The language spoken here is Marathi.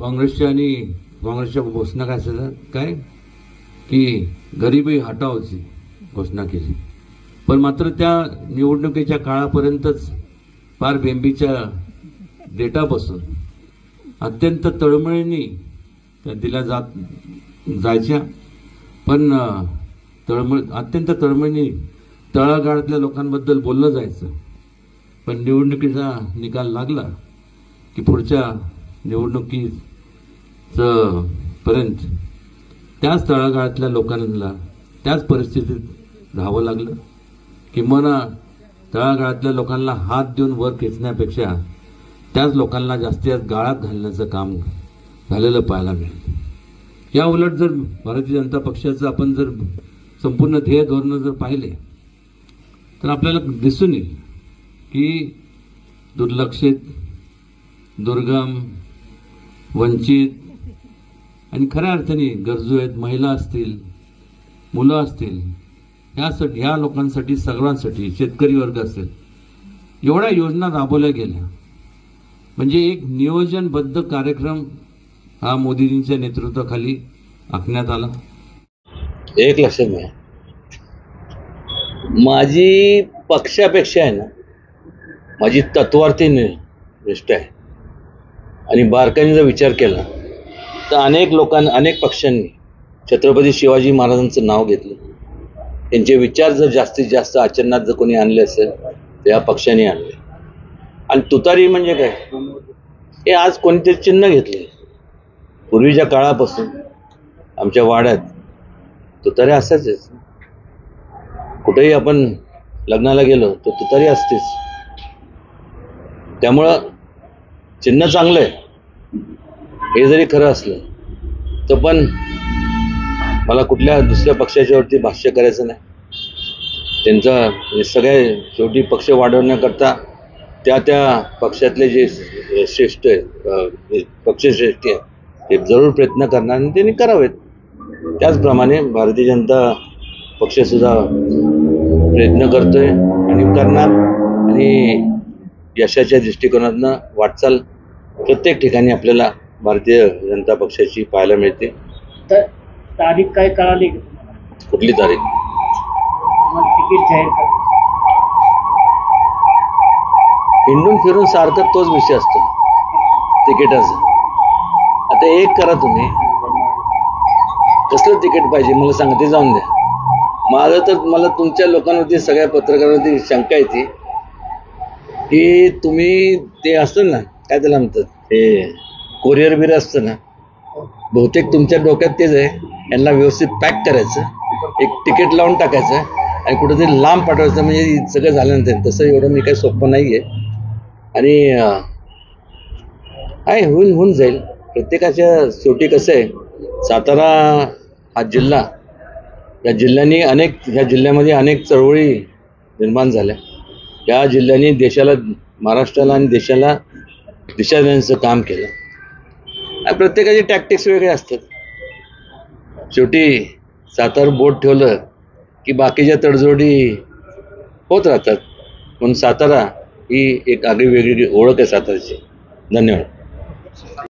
काँग्रेसच्या आणि काँग्रेसच्या घोषणा काय असायचं काय? की गरिबी हटावची घोषणा केली. पण मात्र त्या निवडणुकीच्या काळापर्यंतच फार बेंबीच्या डेटापासून अत्यंत तळमळीने त्या दिल्या जात जायच्या. पण तळमळ अत्यंत तळमळीने तळागाळातल्या लोकांबद्दल बोललं जायचं. पण निवडणुकीचा निकाल लागला की पुढच्या निवडणुकीत पर्यंत त्याच तळागाळातल्या लोकांना त्याच परिस्थितीत राहावं लागलं. किंबहुना तळागाळातल्या लोकांना हात देऊन वर खेचण्यापेक्षा त्याच लोकांना जास्तीत जास्त गाळात घालण्याचं काम झालेलं पाहायला मिळेल. या उलट जर भारतीय जनता पक्षाचं आपण जर संपूर्ण ध्येय धोरणं जर पाहिले तर आपल्याला दिसून येईल की दुर्लक्षित दुर्गम वंचित आणि खऱ्या अर्थाने गरजू आहेत महिला असतील मुलं असतील ह्यासाठी ह्या लोकांसाठी सगळ्यांसाठी शेतकरी वर्ग असेल एवढ्या योजना राबवल्या गेल्या. म्हणजे एक नियोजनबद्ध कार्यक्रम हा मोदीजींच्या नेतृत्वाखाली आखण्यात आला. एक लक्षात घ्या माझी पक्षापेक्षा आहे ना माझी तत्वार्थी नि- निष्ठा आहे. आणि बारकाईने विचार केला तर अनेक लोकांनी अनेक पक्षांनी छत्रपती शिवाजी महाराजांचं नाव घेतलं. त्यांचे विचार जर जास्तीत जास्त आचरणात जर कोणी आणले असेल तर या पक्षाने आणले. आणि तुतारी म्हणजे काय? हे आज कोणते चिन्ह घेतले पूर्वीच्या काळापासून आमच्या वाड्यात तुतारी असायचेच कुठेही आपण लग्नाला गेलो तर तुतारी असतेच. त्यामुळं चिन्ह चांगलं आहे हे जरी खरं असलं तर पण मला कुठल्या दुसऱ्या पक्षाच्यावरती भाष्य करायचं नाही. त्यांचा हे सगळे शेवटी पक्ष वाढवण्याकरता त्या त्या पक्षातले जे श्रेष्ठ आहेत अं, पक्षश्रेष्ठी आहेत ते जरूर प्रयत्न करणार आणि त्यांनी करावेत. त्याचप्रमाणे भारतीय जनता पक्षसुद्धा प्रयत्न करतोय आणि करणार आणि यशाच्या दृष्टिकोनातनं वाटचाल प्रत्येक ठिकाणी आपल्याला भारतीय जनता पक्षाची पाहायला मिळते. तर तारीख काय कळाली का तुम्हाला? कुठली तारीख? मग तिकीट जाहीर कर हिंडून फिरून सारखं तोच विषय असतो. तिकिटाचा. आता एक करा तुम्ही. कसलं तिकीट पाहिजे? मला सांगा ते जाऊन द्या. माझं तर मला तुमच्या लोकांवरती सगळ्या पत्रकारांवरती शंका येते की तुम्ही ते असतं ना काय त्याला म्हणतात? ते कोरिअर बिर असतं ना. बहुतेक तुमच्या डोक्यात तेच आहे. यांना व्यवस्थित पॅक करायचं. एक तिकीट लावून टाकायचं आणि कुठेतरी लांब पाठवायचं. म्हणजे सगळं झाल्यानंतर तसं एवढं मी काही सोपं नाही आहे आणि आहे होऊन होऊन जाईल. प्रत्येकाच्या शेवटी कसं आहे सातारा हा जिल्हा या जिल्ह्यांनी अनेक ह्या जिल्ह्यामध्ये अनेक चळवळी निर्माण झाल्या. या जिल्ह्यांनी देशाला महाराष्ट्राला आणि देशाला दिशा देण्याचं काम केलं. प्रत्येकाचे टॅक्टिक्स वेगळे असतात. शेवटी सातार बोट ठेवलं की बाकीच्या तडजोडी होत राहतात. म्हणून सातारा ही एक आगळी वेगळी ओळख आहे साताराची. धन्यवाद.